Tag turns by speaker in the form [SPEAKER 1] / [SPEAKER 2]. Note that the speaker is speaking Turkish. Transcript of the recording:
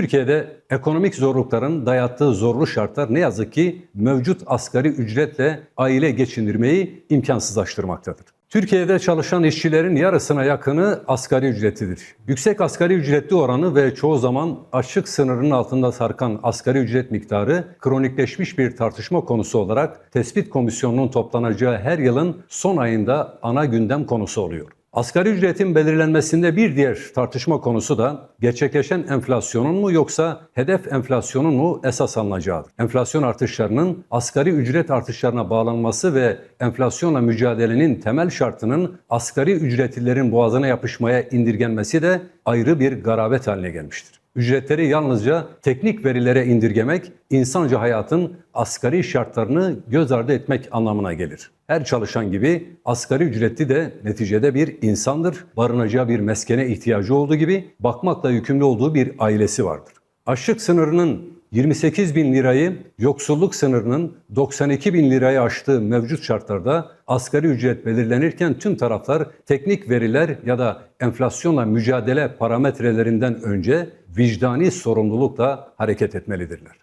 [SPEAKER 1] Türkiye'de ekonomik zorlukların dayattığı zorlu şartlar ne yazık ki mevcut asgari ücretle aile geçindirmeyi imkansızlaştırmaktadır. Türkiye'de çalışan işçilerin yarısına yakını asgari ücretlidir. Yüksek asgari ücretli oranı ve çoğu zaman açlık sınırının altında sarkan asgari ücret miktarı kronikleşmiş bir tartışma konusu olarak tespit komisyonunun toplanacağı her yılın son ayında ana gündem konusu oluyor. Asgari ücretin belirlenmesinde bir diğer tartışma konusu da gerçekleşen enflasyonun mu yoksa hedef enflasyonun mu esas alınacağıdır. Enflasyon artışlarının asgari ücret artışlarına bağlanması ve enflasyonla mücadelenin temel şartının asgari ücretlilerin boğazına yapışmaya indirgenmesi de ayrı bir garabet haline gelmiştir. Ücretleri yalnızca teknik verilere indirgemek, insanca hayatın asgari şartlarını göz ardı etmek anlamına gelir. Her çalışan gibi asgari ücretli de neticede bir insandır. Barınacağı bir meskene ihtiyacı olduğu gibi bakmakla yükümlü olduğu bir ailesi vardır. Açlık sınırının 28 bin lirayı, yoksulluk sınırının 92 bin lirayı aştığı mevcut şartlarda asgari ücret belirlenirken tüm taraflar teknik veriler ya da enflasyonla mücadele parametrelerinden önce vicdani sorumlulukla hareket etmelidirler.